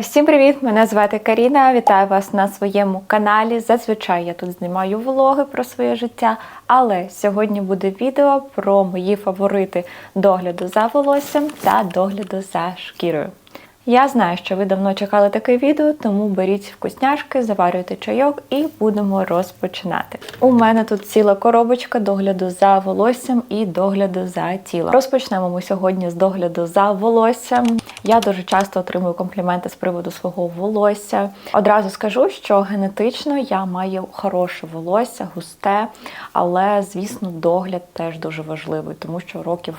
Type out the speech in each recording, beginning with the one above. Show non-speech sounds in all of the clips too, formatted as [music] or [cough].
Всім привіт! Мене звати Каріна. Вітаю вас на своєму каналі. Зазвичай я тут знімаю влоги про своє життя, але сьогодні буде відео про мої фаворити догляду за волоссям та догляду за шкірою. Я знаю, що ви давно чекали таке відео, тому беріть вкусняшки, заварюйте чайок і будемо розпочинати. У мене тут ціла коробочка догляду за волоссям і догляду за тілом. Розпочнемо ми сьогодні з догляду за волоссям. Я дуже часто отримую компліменти з приводу свого волосся. Одразу скажу, що генетично я маю хороше волосся, густе, але звісно, догляд теж дуже важливий, тому що років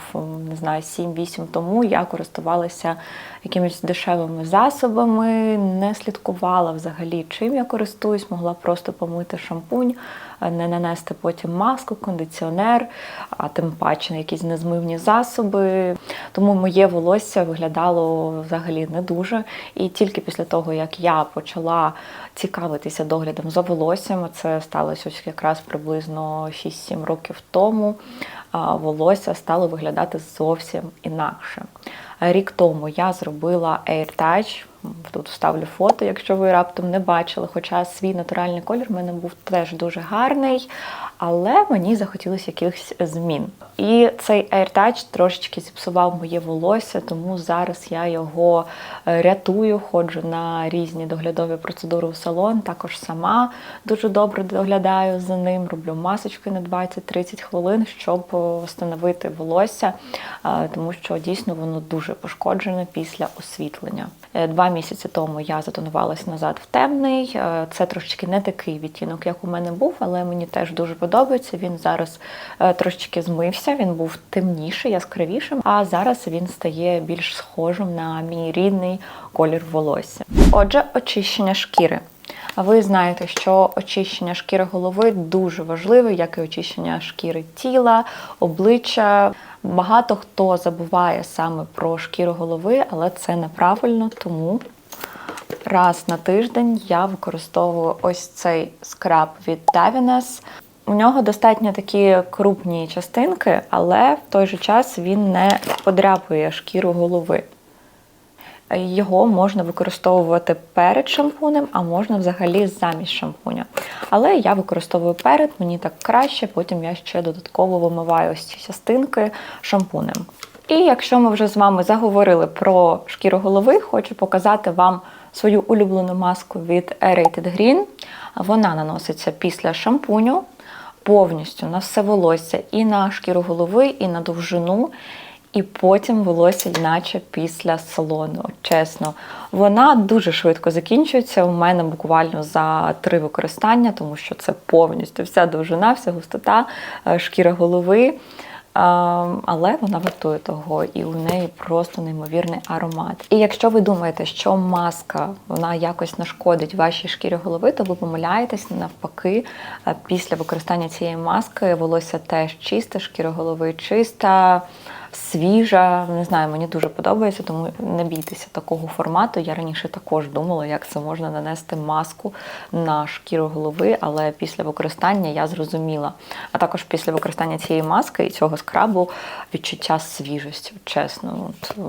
не знаю 7-8 тому я користувалася якимись дешевими засобами, не слідкувала взагалі, чим я користуюсь, могла просто помити шампунь, не нанести потім маску, кондиціонер, а тим паче якісь незмивні засоби. Тому моє волосся виглядало взагалі не дуже. І тільки після того, як я почала цікавитися доглядом за волоссям, це сталося ось якраз приблизно 6-7 років тому, волосся стало виглядати зовсім інакше. Рік тому я зробила AirTouch, Тут вставлю фото, якщо ви раптом не бачили. Хоча свій натуральний колір в мене був теж дуже гарний, але мені захотілося якихось змін. І цей AirTouch трошечки зіпсував моє волосся, тому зараз я його рятую, ходжу на різні доглядові процедури в салон. Також сама дуже добре доглядаю за ним, роблю масочки на 20-30 хвилин, щоб встановити волосся, тому що дійсно воно дуже пошкоджене після освітлення. Два місяці тому я затонувалася назад в темний. Це трошечки не такий відтінок, як у мене був, але мені теж дуже подобається. Він зараз трошечки змився, він був темніший, яскравішим, а зараз він стає більш схожим на мій рідний колір волосся. Отже, очищення шкіри. Ви знаєте, що очищення шкіри голови дуже важливе, як і очищення шкіри тіла, обличчя. Багато хто забуває саме про шкіру голови, але це неправильно, тому раз на тиждень я використовую ось цей скраб від Davines. У нього достатньо такі крупні частинки, але в той же час він не подряпує шкіру голови. Його можна використовувати перед шампунем, а можна взагалі замість шампуня. Але я використовую перед, мені так краще, потім я ще додатково вимиваю ось ці частинки шампунем. І якщо ми вже з вами заговорили про шкіру голови, хочу показати вам свою улюблену маску від Aerated Green. Вона наноситься після шампуню повністю на все волосся і на шкіру голови, і на довжину. І потім волосся, наче після салону. Чесно, вона дуже швидко закінчується. У мене буквально за три використання, тому що це повністю вся довжина, вся густота шкіра голови. Але вона вартує того, і у неї просто неймовірний аромат. І якщо ви думаєте, що маска вона якось нашкодить вашій шкірі голови, то ви помиляєтесь навпаки. Після використання цієї маски волосся теж чисте, шкіра голови чиста свіжа. Не знаю, мені дуже подобається, тому не бійтеся такого формату. Я раніше також думала, як це можна нанести маску на шкіру голови, але після використання я зрозуміла. А також після використання цієї маски і цього скрабу відчуття свіжості. Чесно, От, е,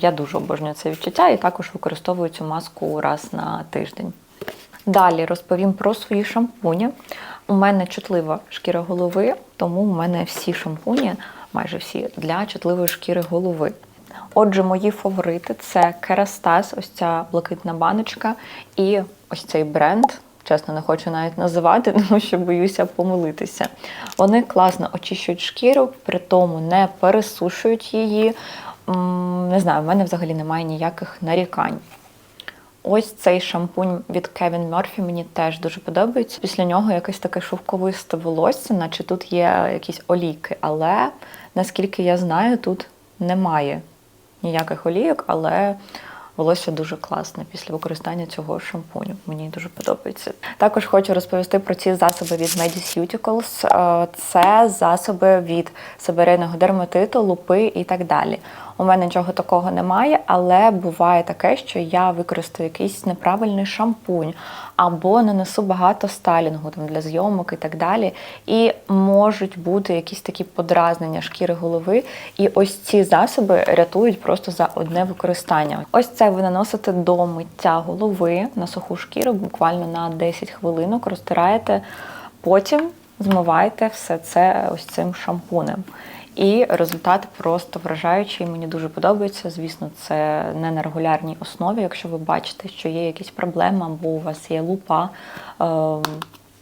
я дуже обожнюю це відчуття і також використовую цю маску раз на тиждень. Далі розповім про свої шампуні. У мене чутлива шкіра голови, тому у мене всі шампуні майже всі, для чутливої шкіри голови. Отже, мої фаворити це Керастас, ось ця блакитна баночка, і ось цей бренд. Чесно, не хочу навіть називати, [laughs] тому що боюся помилитися. Вони класно очищують шкіру, при тому не пересушують її. Не знаю, в мене взагалі немає ніяких нарікань. Ось цей шампунь від Kevin Murphy мені теж дуже подобається. Після нього якесь таке шовковисте волосся, наче тут є якісь олійки. Але наскільки я знаю, тут немає ніяких олійок, але волосся дуже класне після використання цього шампуню. Мені дуже подобається. Також хочу розповісти про ці засоби від Mediceuticals. Це засоби від себерейного дерматиту, лупи і так далі. У мене нічого такого немає, але буває таке, що я використаю якийсь неправильний шампунь або нанесу багато стайлінгу там, для зйомок і так далі. І можуть бути якісь такі подразнення шкіри голови. І ось ці засоби рятують просто за одне використання. Ось це ви наносите до миття голови на суху шкіру, буквально на 10 хвилинок, розтираєте, потім змиваєте все це ось цим шампунем. І результат просто вражаючий. Мені дуже подобається. Звісно, це не на регулярній основі. Якщо ви бачите, що є якісь проблеми, або у вас є лупа, ем,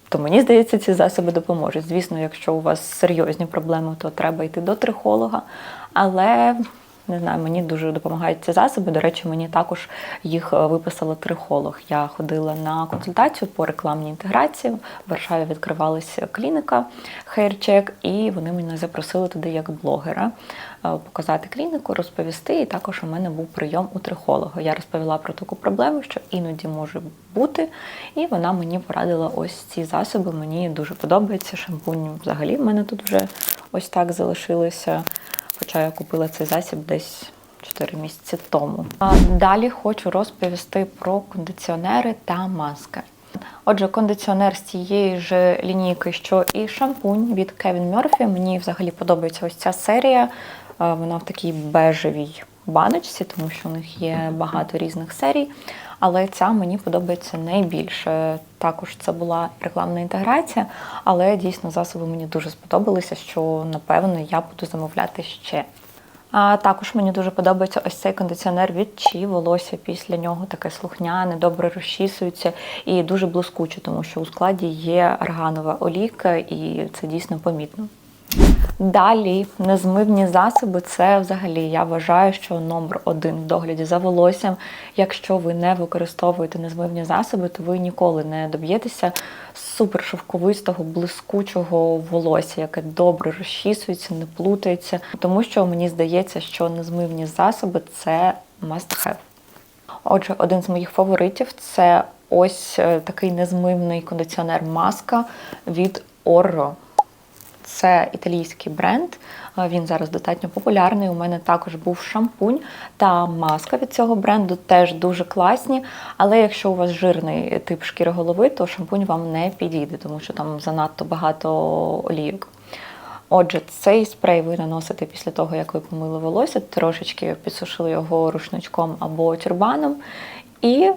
то мені здається, ці засоби допоможуть. Звісно, якщо у вас серйозні проблеми, то треба йти до трихолога. Але не знаю, мені дуже допомагають ці засоби. До речі, мені також їх е, виписала трихолог. Я ходила на консультацію по рекламній інтеграції. В Варшаві відкривалася клініка HairCheck, і вони мене запросили туди як блогера е, показати клініку, розповісти. І також у мене був прийом у трихолога. Я розповіла про таку проблему, що іноді може бути, і вона мені порадила ось ці засоби. Мені дуже подобається. Шампунь взагалі в мене тут вже ось так залишилося. Хоча я купила цей засіб десь 4 місяці тому. Далі хочу розповісти про кондиціонери та маски. Отже, кондиціонер з цієї ж лінійки, що і шампунь від Kevin Murphy. Мені взагалі подобається ось ця серія. Вона в такій бежевій баночці, тому що у них є багато різних серій. Але ця мені подобається найбільше. Також це була рекламна інтеграція, але дійсно засоби мені дуже сподобалися, що напевно я буду замовляти ще. А також мені дуже подобається ось цей кондиціонер від Чи. Волосся після нього таке слухняне, добре розчісується і дуже блискуче, тому що у складі є арганова олійка, і це дійсно помітно. Далі незмивні засоби це взагалі я вважаю, що номер один в догляді за волоссям. Якщо ви не використовуєте незмивні засоби, то ви ніколи не доб'єтеся супер шовковистого, блискучого волосся, яке добре розчісується, не плутається. Тому що мені здається, що незмивні засоби це must have. Отже, один з моїх фаворитів це ось е, такий незмивний кондиціонер маска від Orro. Це італійський бренд. Він зараз достатньо популярний. У мене також був шампунь та маска від цього бренду, теж дуже класні. Але якщо у вас жирний тип шкіри голови, то шампунь вам не підійде, тому що там занадто багато олійок. Отже, цей спрей ви наносите після того, як ви помили волосся, трошечки підсушили його рушничком або тюрбаном. І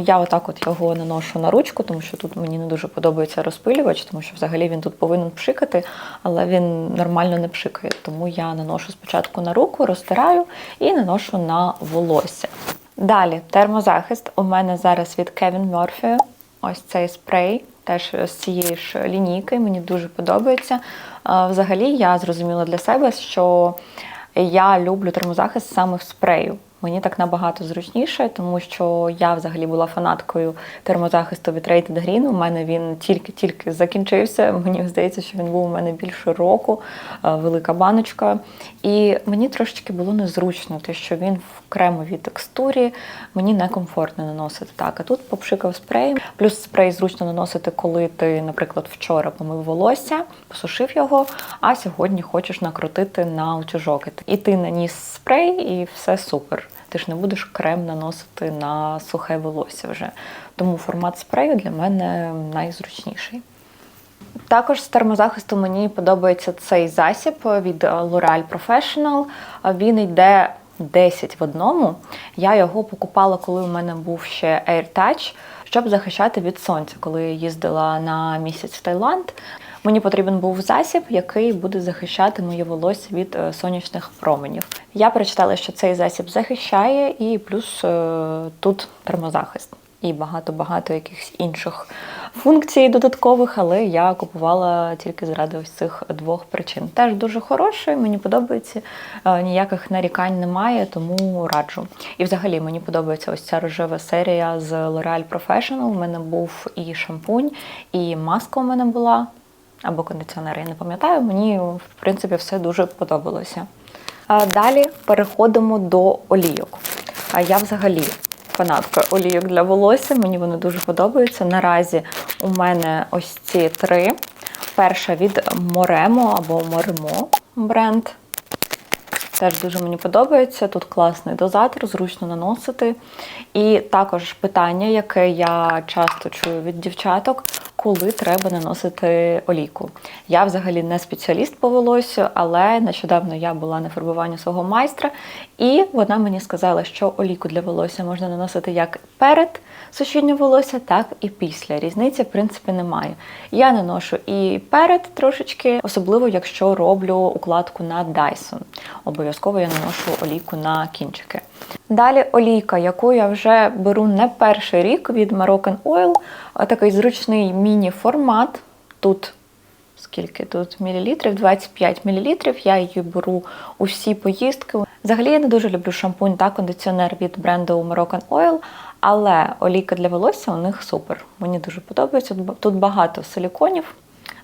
я отак от його наношу на ручку, тому що тут мені не дуже подобається розпилювач, тому що взагалі він тут повинен пшикати, але він нормально не пшикає. Тому я наношу спочатку на руку, розтираю і наношу на волосся. Далі термозахист. У мене зараз від Kevin Murphy. Ось цей спрей, теж з цієї ж лінійки, мені дуже подобається. Взагалі, я зрозуміла для себе, що я люблю термозахист саме в спрею. Мені так набагато зручніше, тому що я взагалі була фанаткою термозахисту від Rated Green. У мене він тільки-тільки закінчився. Мені здається, що він був у мене більше року, е, велика баночка. І мені трошечки було незручно, те, що він в кремовій текстурі, мені некомфортно наносити так. А тут попшикав спрей. Плюс спрей зручно наносити, коли ти, наприклад, вчора помив волосся, посушив його, а сьогодні хочеш накрутити на утюжок. І ти наніс спрей, і все супер. Ти ж не будеш крем наносити на сухе волосся вже. Тому формат спрею для мене найзручніший. Також з термозахисту мені подобається цей засіб від L'Oreal Professional. Він йде 10 в одному. Я його покупала, коли у мене був ще AirTouch, щоб захищати від сонця, коли я їздила на місяць в Таїланд. Мені потрібен був засіб, який буде захищати моє волосся від е, сонячних променів. Я прочитала, що цей засіб захищає, і плюс е, тут термозахист. І багато-багато якихось інших функцій додаткових, але я купувала тільки заради ось цих двох причин. Теж дуже хороший, мені подобається, е, ніяких нарікань немає, тому раджу. І взагалі мені подобається ось ця рожева серія з L'Oreal Professional. У мене був і шампунь, і маска у мене була, або кондиціонер, я не пам'ятаю. Мені, в принципі, все дуже подобалося. Далі переходимо до олійок. А я взагалі фанатка олійок для волосся. Мені вони дуже подобаються. Наразі у мене ось ці три. Перша від Moremo або Moremo бренд. Теж дуже мені подобається. Тут класний дозатор, зручно наносити. І також питання, яке я часто чую від дівчаток, коли треба наносити олійку. Я взагалі не спеціаліст по волосю, але нещодавно я була на фарбуванні свого майстра, і вона мені сказала, що олійку для волосся можна наносити як перед сушінням волосся, так і після. Різниці, в принципі, немає. Я наношу і перед трошечки, особливо якщо роблю укладку на Dyson. Обов'язково я наношу олійку на кінчики. Далі олійка, яку я вже беру не перший рік від Moroccan Oil, такий зручний міні-формат. Тут скільки тут мілілітрів? 25 мілілітрів. Я її беру у всі поїздки. Взагалі я не дуже люблю шампунь та кондиціонер від бренду Moroccan Oil, але олійка для волосся у них супер. Мені дуже подобається. Тут багато силіконів.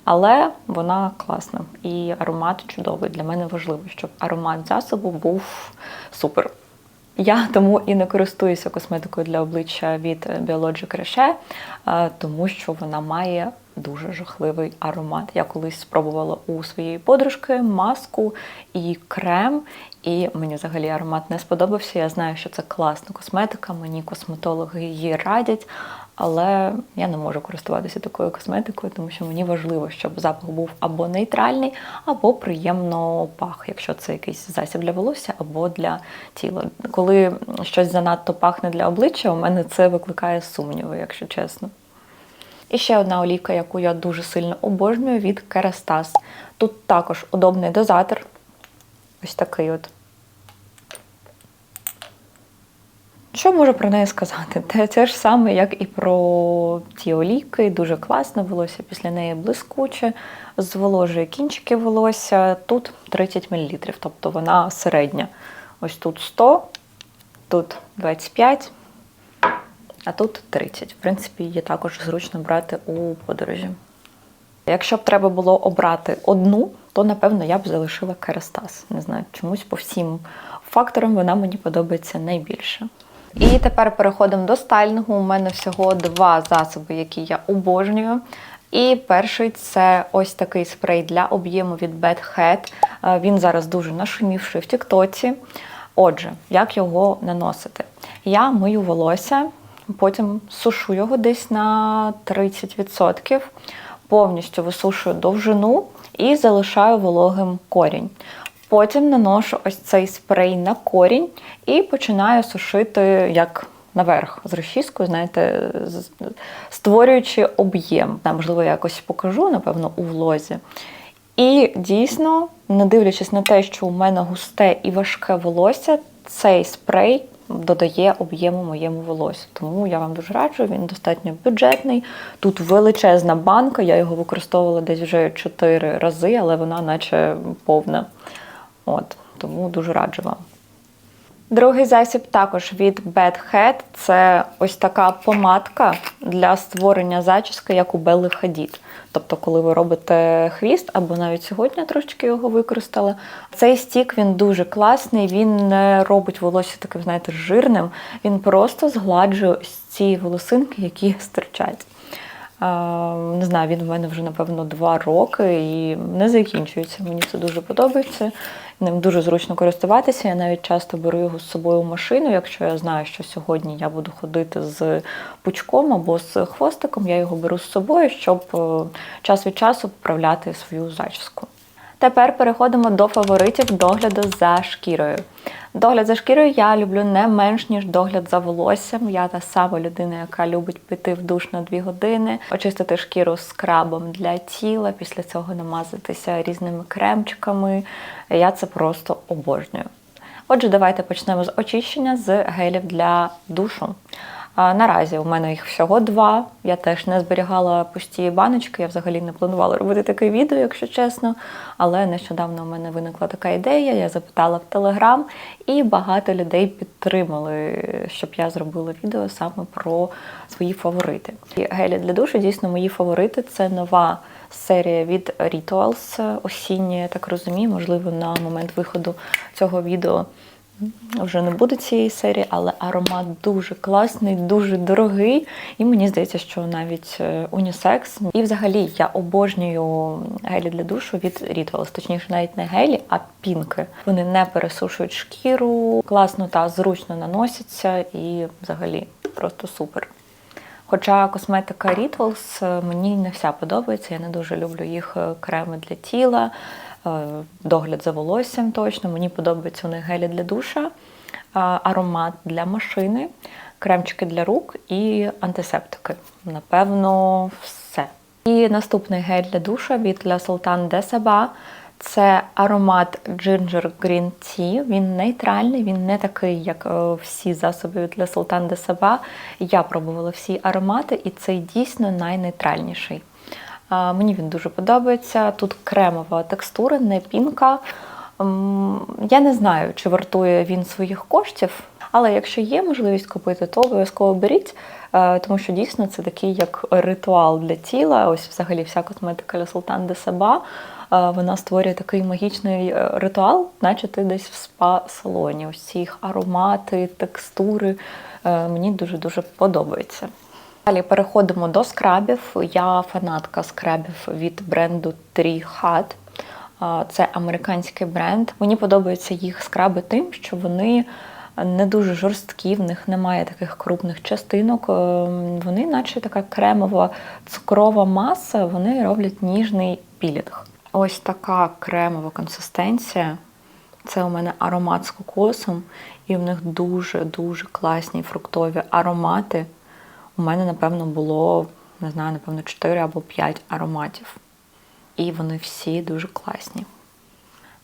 Але вона класна і аромат чудовий. Для мене важливо, щоб аромат засобу був супер. Я тому і не користуюся косметикою для обличчя від Biologic Reche, е, тому що вона має дуже жахливий аромат. Я колись спробувала у своєї подружки маску і крем, і мені взагалі аромат не сподобався. Я знаю, що це класна косметика, мені косметологи її радять. Але я не можу користуватися такою косметикою, тому що мені важливо, щоб запах був або нейтральний, або приємно пах, якщо це якийсь засіб для волосся або для тіла. Коли щось занадто пахне для обличчя, у мене це викликає сумніви, якщо чесно. І ще одна олійка, яку я дуже сильно обожнюю від Kerastase. Тут також удобний дозатор. Ось такий от. Що можу про неї сказати? Те, те ж саме, як і про ті олійки, дуже класно, волосся після неї блискуче, зволожує кінчики волосся. Тут 30 мл, тобто вона середня. Ось тут 100, тут 25, а тут 30. В принципі, її також зручно брати у подорожі. Якщо б треба було обрати одну, то напевно я б залишила Керастас. Не знаю, чомусь по всім факторам вона мені подобається найбільше. І тепер переходимо до стайлінгу. У мене всього два засоби, які я обожнюю. І перший це ось такий спрей для об'єму від Bad Head. Е, Він зараз дуже нашумівший в Тіктоці. Отже, як його наносити? Я мию волосся, потім сушу його десь на 30%, повністю висушую довжину і залишаю вологим корінь. Потім наношу ось цей спрей на корінь і починаю сушити як наверх з розчіскою, знаєте, створюючи об'єм. Там, можливо, я якось покажу, напевно, у влозі. І дійсно, не дивлячись на те, що у мене густе і важке волосся, цей спрей додає об'єму моєму волосю. Тому я вам дуже раджу, він достатньо бюджетний. Тут величезна банка, я його використовувала десь вже 4 рази, але вона наче повна. От, тому дуже раджу вам. Другий засіб також від Bad Head. Це ось така помадка для створення зачіски, як у Белли Хадід. Тобто, коли ви робите хвіст, або навіть сьогодні трошечки його використала. Цей стік він дуже класний, він не робить волосся таким, знаєте, жирним, він просто згладжує ці волосинки, які стирчать. Е, Не знаю, він в мене вже, напевно, два роки і не закінчується. Мені це дуже подобається. Ним дуже зручно користуватися. Я навіть часто беру його з собою в машину. Якщо я знаю, що сьогодні я буду ходити з пучком або з хвостиком, я його беру з собою, щоб е, час від часу поправляти свою зачіску. Тепер переходимо до фаворитів догляду за шкірою. Догляд за шкірою я люблю не менш ніж догляд за волоссям. Я та сама людина, яка любить піти в душ на 2 години, очистити шкіру скрабом для тіла, після цього намазатися різними кремчиками. Я це просто обожнюю. Отже, давайте почнемо з очищення з гелів для душу. Наразі у мене їх всього два. Я теж не зберігала пусті баночки. Я взагалі не планувала робити таке відео, якщо чесно. Але нещодавно у мене виникла така ідея. Я запитала в Телеграм, і багато людей підтримали, щоб я зробила відео саме про свої фаворити. І гелі для душу дійсно мої фаворити. Це нова серія від Rituals осіння, я так розумію, можливо, на момент виходу цього відео вже не буде цієї серії, але аромат дуже класний, дуже дорогий. І мені здається, що навіть е, унісекс. І взагалі я обожнюю гелі для душу від Rituals. Точніше, навіть не гелі, а пінки. Вони не пересушують шкіру, класно та зручно наносяться і взагалі просто супер. Хоча косметика Rituals е, мені не вся подобається, я не дуже люблю їх е, креми для тіла, догляд за волоссям точно. Мені подобаються у них гелі для душа, е, аромат для машини, кремчики для рук і антисептики. Напевно, все. І наступний гель для душа від La Sultan de Saba. Це аромат Ginger Green Tea. Він нейтральний, він не такий, як е, всі засоби La Sultan de Saba. Я пробувала всі аромати, і цей дійсно найнейтральніший. Мені він дуже подобається. Тут кремова текстура, не пінка. Я не знаю, чи вартує він своїх коштів, але якщо є можливість купити, то обов'язково беріть, е, тому що дійсно це такий як ритуал для тіла. Ось взагалі вся косметика La Sultan de Saba, е, вона створює такий магічний е, ритуал, наче ти десь в спа-салоні. Ось ці їх аромати, текстури мені дуже-дуже подобається. Далі переходимо до скрабів. Я фанатка скрабів від бренду Tree Hut. Це американський бренд. Мені подобаються їх скраби тим, що вони не дуже жорсткі, в них немає таких крупних частинок. Е, Вони, наче така кремова цукрова маса, вони роблять ніжний пілінг. Ось така кремова консистенція. Це у мене аромат з кокосом, і в них дуже-дуже класні фруктові аромати. У мене, напевно, було, не знаю, напевно, 4 або 5 ароматів. І вони всі дуже класні.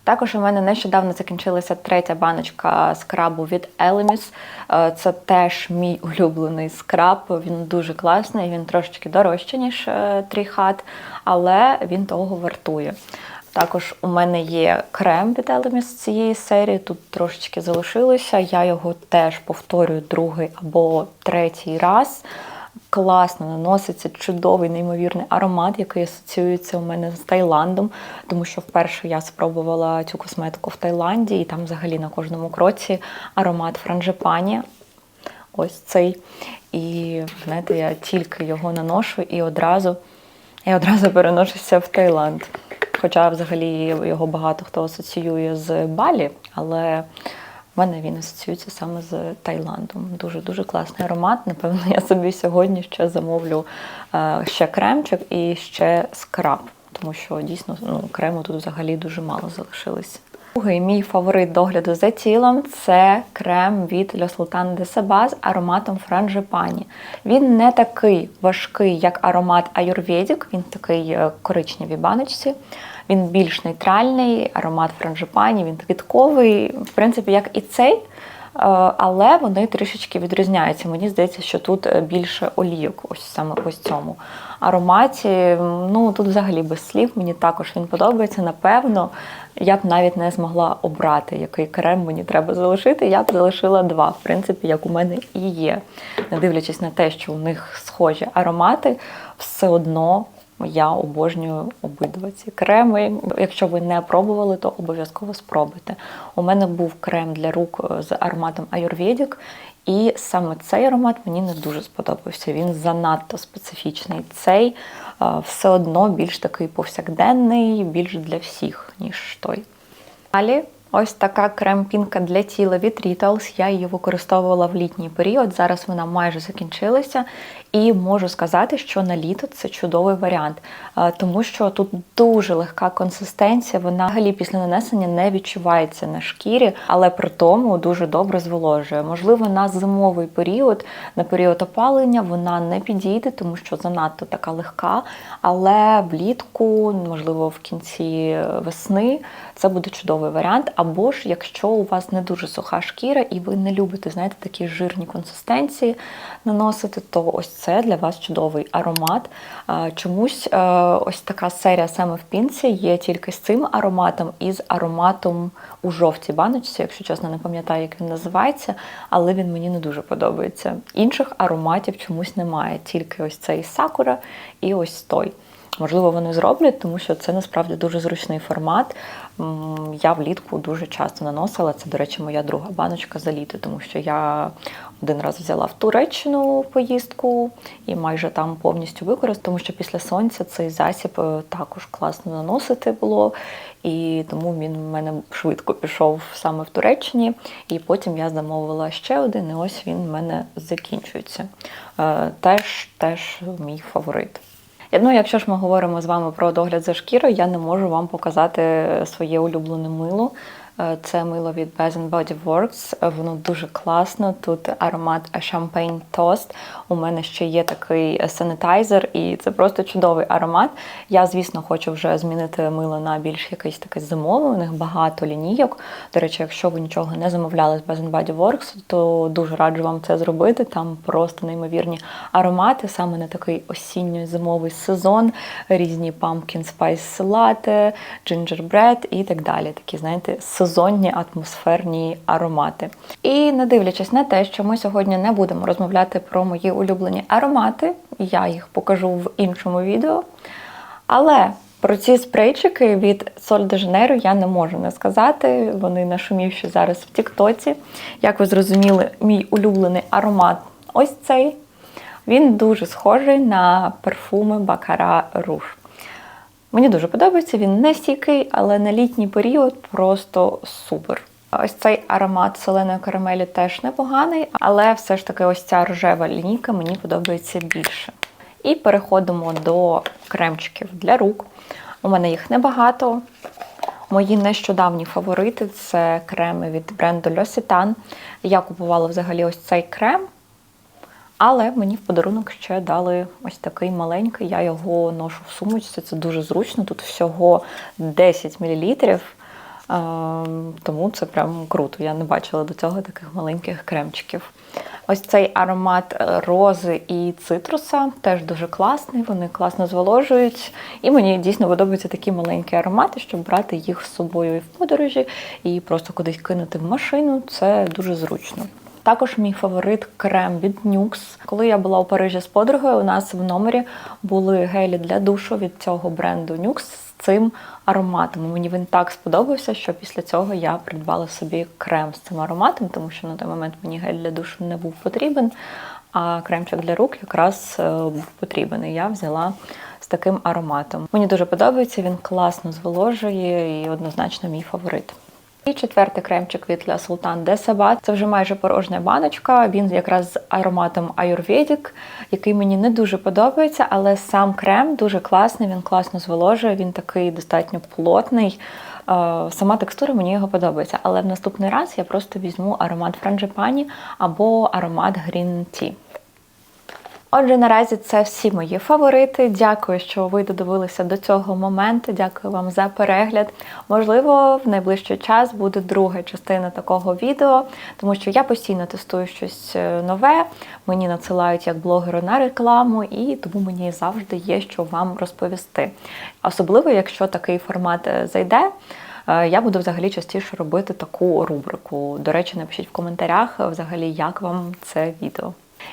Також у мене нещодавно закінчилася третя баночка скрабу від Elemis. Е, Це теж мій улюблений скраб. Він дуже класний, він трошечки дорожче, ніж е, Тріхат, але він того вартує. Також у мене є крем від Elemis з цієї серії. Тут трошечки залишилося. Я його теж повторюю другий або третій раз. Класно наноситься чудовий, неймовірний аромат, який асоціюється у мене з Таїландом, тому що вперше я спробувала цю косметику в Таїланді, і там взагалі на кожному кроці аромат франжипані. Ось цей. І знаєте, я тільки його наношу і одразу, я одразу переношуся в Таїланд. Хоча взагалі його багато хто асоціює з Балі, але в мене він асоціюється саме з Таїландом. Дуже-дуже класний аромат. Напевно, я собі сьогодні ще замовлю е, ще кремчик і ще скраб, тому що дійсно ну, крему тут взагалі дуже мало залишилось. Другий мій фаворит догляду за тілом це крем від Le Sultan de Saba з ароматом франжипані. Він не такий важкий, як аромат Ayurvedic, він такий е, коричневій баночці. Він більш нейтральний, аромат франжипані, він квітковий, в принципі, як і цей. е, Але вони трішечки відрізняються. Мені здається, що тут е, більше олійок, ось саме ось цьому ароматі. Ну тут взагалі без слів. Мені також він подобається. Напевно, я б навіть не змогла обрати, який крем мені треба залишити. Я б залишила два, в принципі, як у мене і є. Не дивлячись на те, що у них схожі аромати, все одно. Я обожнюю обидва ці креми. Якщо ви не пробували, то обов'язково спробуйте. У мене був крем для рук е, з ароматом Ayurvedic, і саме цей аромат мені не дуже сподобався. Він занадто специфічний. Цей е, все одно більш такий повсякденний, більш для всіх, ніж той. Далі ось така крем-пінка для тіла від Rituals. Я її використовувала в літній період. Зараз вона майже закінчилася. І можу сказати, що на літо це чудовий варіант, тому що тут дуже легка консистенція. Вона взагалі після нанесення не відчувається на шкірі, але при тому дуже добре зволожує. Можливо, на зимовий період, на період опалення вона не підійде, тому що занадто така легка. Але влітку, можливо, в кінці весни це буде чудовий варіант. Або ж якщо у вас не дуже суха шкіра і ви не любите, знаєте, такі жирні консистенції наносити, то ось це для вас чудовий аромат. Чомусь е, ось така серія саме в пінці є тільки з цим ароматом і з ароматом у жовтій баночці, якщо чесно, не пам'ятаю, як він називається, але він мені не дуже подобається. Інших ароматів чомусь немає, тільки ось цей сакура і ось той. можливо, вони зроблять, тому що це насправді дуже зручний формат. Я влітку дуже часто наносила. Це, до речі, моя друга баночка за літо, тому що я один раз взяла в Туреччину поїздку і майже там повністю використала, тому що після сонця цей засіб е, також класно наносити було. І тому він в мене швидко пішов саме в Туреччині. І потім я замовила ще один, і ось він в мене закінчується. Е, Теж, теж мій фаворит. Ну, якщо ж ми говоримо з вами про догляд за шкірою, я не можу вам показати своє улюблене мило. Е, Це мило від Bath Body Works. Е, Воно дуже класно. Тут аромат Champagne Toast. У мене ще є такий санітайзер, і це просто чудовий аромат. Я, звісно, хочу вже змінити мило на більш якийсь такий зимовий. У них багато лінійок. До речі, якщо ви нічого не замовляли з Bath Body Works, то дуже раджу вам це зробити. Там просто неймовірні аромати, саме на такий осінньо-зимовий сезон, різні pumpkin spice latte, gingerbread і так далі. Такі, знаєте, сезонні атмосферні аромати. І не дивлячись на те, що ми сьогодні не будемо розмовляти про мої улюблені аромати, я їх покажу в іншому відео. Але про ці спрейчики від Sol de Janeiro я не можу не сказати. Вони нашумівші зараз в Тіктоці. Як ви зрозуміли, мій улюблений аромат ось цей. Він дуже схожий на парфуми Baccarat Rouge. Мені дуже подобається, він не стійкий, але на літній період просто супер. Ось цей аромат соленої карамелі теж непоганий, але все ж таки ось ця рожева лінійка мені подобається більше. І переходимо до кремчиків для рук. У мене їх небагато. Мої нещодавні фаворити це креми від бренду L'Occitane. Я купувала взагалі ось цей крем, але мені в подарунок ще дали ось такий маленький. Я його ношу в сумочці. Це дуже зручно. Тут всього 10 мл. Тому це прям круто. Я не бачила до цього таких маленьких кремчиків. Ось цей аромат е, рози і цитруса теж дуже класний. Вони класно зволожують. І мені дійсно подобаються такі маленькі аромати, щоб брати їх з собою і в подорожі, і просто кудись кинути в машину. Це дуже зручно. Також мій фаворит крем від Nux. Коли я була у Парижі з подругою, у нас в номері були гелі для душу від цього бренду Nux з цим ароматом. Мені він так сподобався, що після цього я придбала собі крем з цим ароматом, тому що на той момент мені гель для душу не був потрібен, а кремчик для рук якраз е, був потрібен. І я взяла з таким ароматом. Мені дуже подобається, він класно зволожує і однозначно мій фаворит. І четвертий кремчик від La Sultan de. Це вже майже порожня баночка. Він якраз з ароматом Ayurvedic, який мені не дуже подобається, але сам крем дуже класний, він класно зволожує, він такий достатньо плотний. Е, Сама текстура мені його подобається. Але в наступний раз я просто візьму аромат Frangipani або аромат Green Tea. Отже, наразі це всі мої фаворити. Дякую, що ви додивилися до цього моменту. Дякую вам за перегляд. Можливо, в найближчий час буде друга частина такого відео, тому що я постійно тестую щось е, нове. Мені надсилають як блогеру на рекламу, і тому мені завжди є що вам розповісти. Особливо, якщо такий формат е, зайде. е, Я буду взагалі частіше робити таку рубрику. До речі, напишіть в коментарях взагалі, як вам це відео.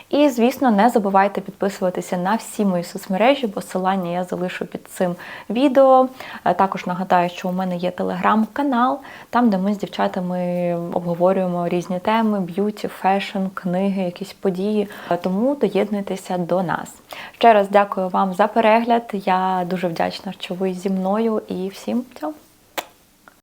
І, звісно, не забувайте підписуватися на всі мої соцмережі, посилання я залишу під цим відео. Е, Також нагадаю, що у мене є телеграм-канал, там, де ми з дівчатами обговорюємо різні теми: б'юті, фешн, книги, якісь події. Е, Тому доєднуйтеся до нас. Ще раз дякую вам за перегляд. Я дуже вдячна, що ви зі мною, і всім цьому.